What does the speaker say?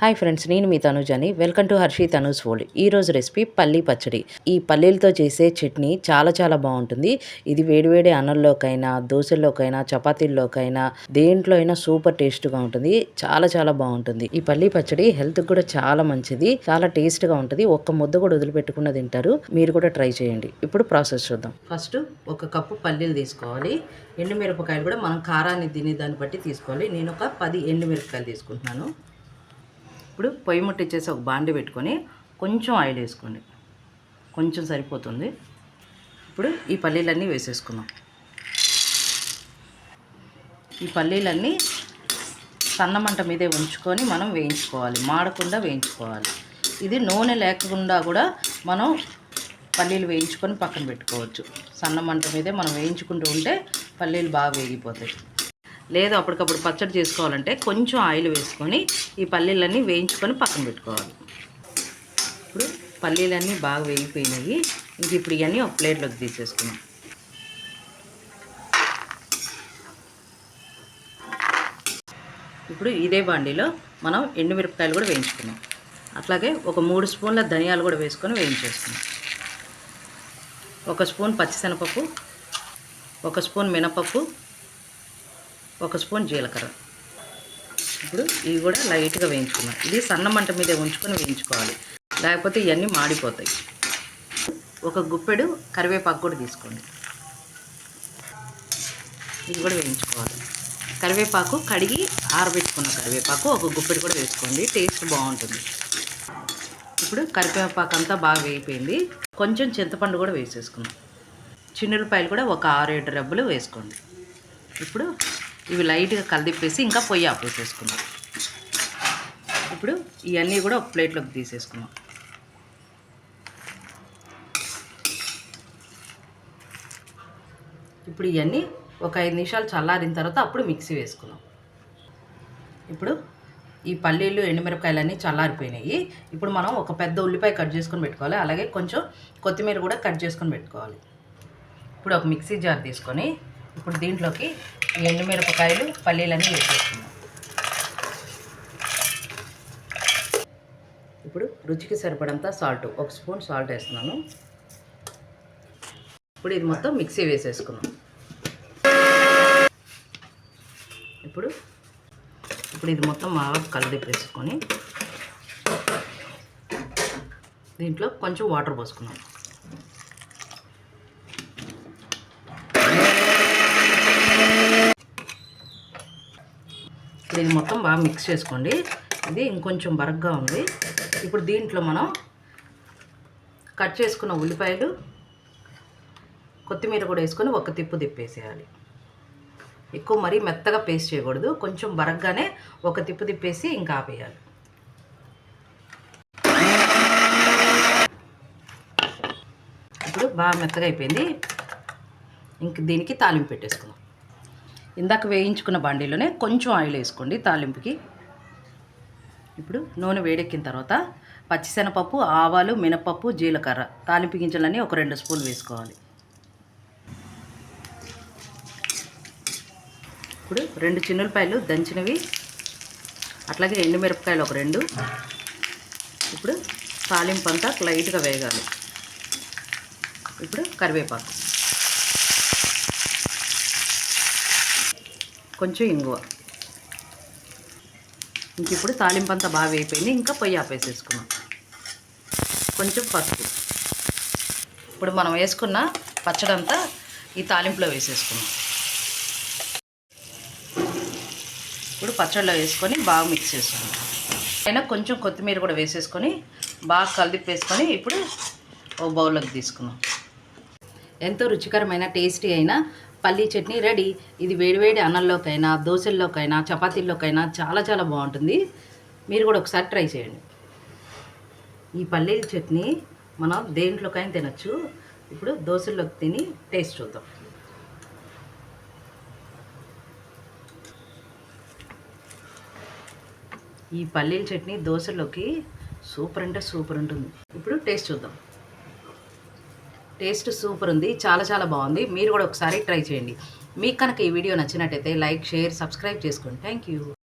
Hi friends నేను మీ తనుజని. Welcome to Harshi Tanuj world ఈరోజు రెసిపీ పల్లీ పచ్చడి. ఈ పల్లీలతో చేసే చట్నీ చాలా చాలా బాగుంటుంది. ఇది వేడివేడి అన్నంలోకైనా దోశల్లోకైనా చపాతీల్లోకైనా దేంట్లో అయినా సూపర్ టేస్ట్గా ఉంటుంది. చాలా చాలా బాగుంటుంది. ఈ పల్లీ పచ్చడి హెల్త్కి కూడా చాలా మంచిది. చాలా టేస్ట్గా ఉంటుంది. ఒక్క ముద్ద కూడా వదిలిపెట్టకుండా తింటారు. మీరు కూడా ట్రై చేయండి. ఇప్పుడు ప్రాసెస్ చూద్దాం. ఫస్ట్ ఒక కప్పు పల్లీలు తీసుకోవాలి. ఎండుమిరపకాయలు కూడా మనం కారాన్ని తినే దాన్ని బట్టి తీసుకోవాలి. నేను ఒక పది ఎండుమిరపకాయలు తీసుకుంటున్నాను. ఇప్పుడు పొయ్యి ముట్టించేసి ఒక బాండి పెట్టుకొని కొంచెం ఆయిల్ వేసుకోండి. కొంచెం సరిపోతుంది. ఇప్పుడు ఈ పల్లీలన్నీ వేసేసుకుందాం. ఈ పల్లీలన్నీ సన్న మంట మీదే ఉంచుకొని మనం వేయించుకోవాలి. మాడకుండా వేయించుకోవాలి. ఇది నూనె లేకుండా కూడా మనం పల్లీలు వేయించుకొని పక్కన పెట్టుకోవచ్చు. సన్న మంట మీదే మనం వేయించుకుంటూ ఉంటే పల్లీలు బాగా వేగిపోతాయి. లేదు అప్పటికప్పుడు పచ్చడి చేసుకోవాలంటే కొంచెం ఆయిల్ వేసుకొని ఈ పల్లీలన్నీ వేయించుకొని పక్కన పెట్టుకోవాలి. ఇప్పుడు పల్లీలన్నీ బాగా వేగిపోయినాయి. ఇంక ఇప్పుడు ఇవన్నీ ఒక ప్లేట్లోకి తీసేసుకున్నాం ఇప్పుడు ఇదే బాండీలో మనం ఎండుమిరపకాయలు కూడా వేయించుకున్నాం. అట్లాగే ఒక మూడు స్పూన్ల ధనియాలు కూడా వేసుకొని వేయించేసుకున్నాం ఒక స్పూన్ పచ్చిశనపప్పు ఒక స్పూన్ మినపప్పు ఒక స్పూన్ జీలకర్ర. ఇప్పుడు ఇవి కూడా లైట్గా వేయించుకున్నాం. ఇది సన్న మంట మీద ఉంచుకొని వేయించుకోవాలి. లేకపోతే ఇవన్నీ మాడిపోతాయి. ఒక గుప్పెడు కరివేపాకు కూడా తీసుకోండి. ఇది కూడా వేయించుకోవాలి. కరివేపాకు కడిగి ఆరబెట్టుకున్న కరివేపాకు ఒక గుప్పెడు కూడా వేసుకోండి. టేస్ట్ బాగుంటుంది. ఇప్పుడు కరివేపాకు అంతా బాగా వేయిపోయింది కొంచెం చింతపండు కూడా వేసేసుకుందాం. చిన్నులపాయలు కూడా ఒక ఆరు ఏడు రబ్బులు వేసుకోండి. ఇప్పుడు ఇవి లైట్గా కలిదిప్పేసి ఇంకా పొయ్యి ఆపేసేసుకున్నాం ఇప్పుడు ఇవన్నీ కూడా ఒక ప్లేట్లోకి తీసేసుకున్నాం ఇప్పుడు ఇవన్నీ ఒక ఐదు నిమిషాలు చల్లారిన తర్వాత అప్పుడు మిక్సీ వేసుకున్నాం ఇప్పుడు ఈ పల్లీలు ఎండుమిరపకాయలన్నీ చల్లారిపోయినాయి. ఇప్పుడు మనం ఒక పెద్ద ఉల్లిపాయ కట్ చేసుకొని పెట్టుకోవాలి. అలాగే కొంచెం కొత్తిమీర కూడా కట్ చేసుకొని పెట్టుకోవాలి. ఇప్పుడు ఒక మిక్సీ జార్ తీసుకొని ఇప్పుడు దీంట్లోకి ఎండుమిరపకాయలు పల్లీలన్నీ వేసేస్తున్నాం. ఇప్పుడు రుచికి సరిపడంత సాల్ట్ ఒక స్పూన్ సాల్ట్ వేస్తున్నాను. ఇప్పుడు ఇది మొత్తం మిక్సీ వేసేసుకున్నాం ఇప్పుడు ఇప్పుడు ఇది మొత్తం బాగా కలిదిప్పేసుకొని దీంట్లో కొంచెం వాటర్ పోసుకున్నాం ఇప్పుడు ఇది మొత్తం బాగా మిక్స్ చేసుకోండి. ఇది ఇంకొంచెం బరగ్గా ఉంది. ఇప్పుడు దీంట్లో మనం కట్ చేసుకున్న ఉల్లిపాయలు కొత్తిమీర కూడా వేసుకొని ఒక తిప్పు తిప్పేసేయాలి. ఎక్కువ మరీ మెత్తగా పేస్ట్ చేయకూడదు. కొంచెం బరగ్గానే ఒక తిప్పు తిప్పేసి ఇంకా ఆపేయాలి. ఇప్పుడు బాగా మెత్తగా అయిపోయింది. ఇంక దీనికి తాలింపు పెట్టేసుకుందాం. ఇందాక వేయించుకున్న బండిలోనే కొంచెం ఆయిల్ వేసుకోండి తాలింపుకి. ఇప్పుడు నూనె వేడెక్కిన తర్వాత పచ్చిశనపప్పు ఆవాలు మినపప్పు జీలకర్ర తాలింపు గింజలన్నీ ఒక రెండు స్పూన్లు వేసుకోవాలి. ఇప్పుడు రెండు చిన్నులపాయలు దంచినవి అట్లాగే ఎండుమిరపకాయలు ఒక రెండు. ఇప్పుడు తాలింపు అంతా లైట్గా వేగాలి. ఇప్పుడు కరివేపాకు. కొంచెం ఇంగువ. ఇంక ఇప్పుడు తాలింపు అంతా బాగా వేయిపోయింది ఇంకా పొయ్యి ఆపేసేసుకున్నాం. కొంచెం పసుపు. ఇప్పుడు మనం వేసుకున్న పచ్చడంతా ఈ తాలింపులో వేసేసుకున్నాం. ఇప్పుడు పచ్చడిలో వేసుకొని బాగా మిక్స్ చేసుకున్నాం. అయినా కొంచెం కొత్తిమీర కూడా వేసేసుకొని బాగా కలిపేసుకొని ఇప్పుడు ఓ బౌల్లోకి తీసుకున్నాం. ఎంతో రుచికరమైన టేస్టీ అయిన పల్లీ చట్నీ రెడీ. ఇది వేడివేడి అన్నంలోకైనా దోశల్లోకైనా చపాతీల్లోకైనా చాలా చాలా బాగుంటుంది. మీరు కూడా ఒకసారి ట్రై చేయండి. ఈ పల్లీల చట్నీ మనం దేంట్లోకైనా తినచ్చు. ఇప్పుడు దోశల్లోకి తిని టేస్ట్ చూద్దాం. ఈ పల్లీల చట్నీ దోశలోకి సూపర్ అంటే సూపర్ ఉంటుంది. ఇప్పుడు టేస్ట్ చూద్దాం. టేస్ట్ సూపర్ ఉంది చాలా చాలా బాగుంది. మీరు కూడా ఒకసారి ట్రై చేయండి. మీకు కనుక ఈ వీడియో నచ్చినట్టయితే లైక్ షేర్ సబ్స్క్రైబ్ చేసుకోండి. Thank you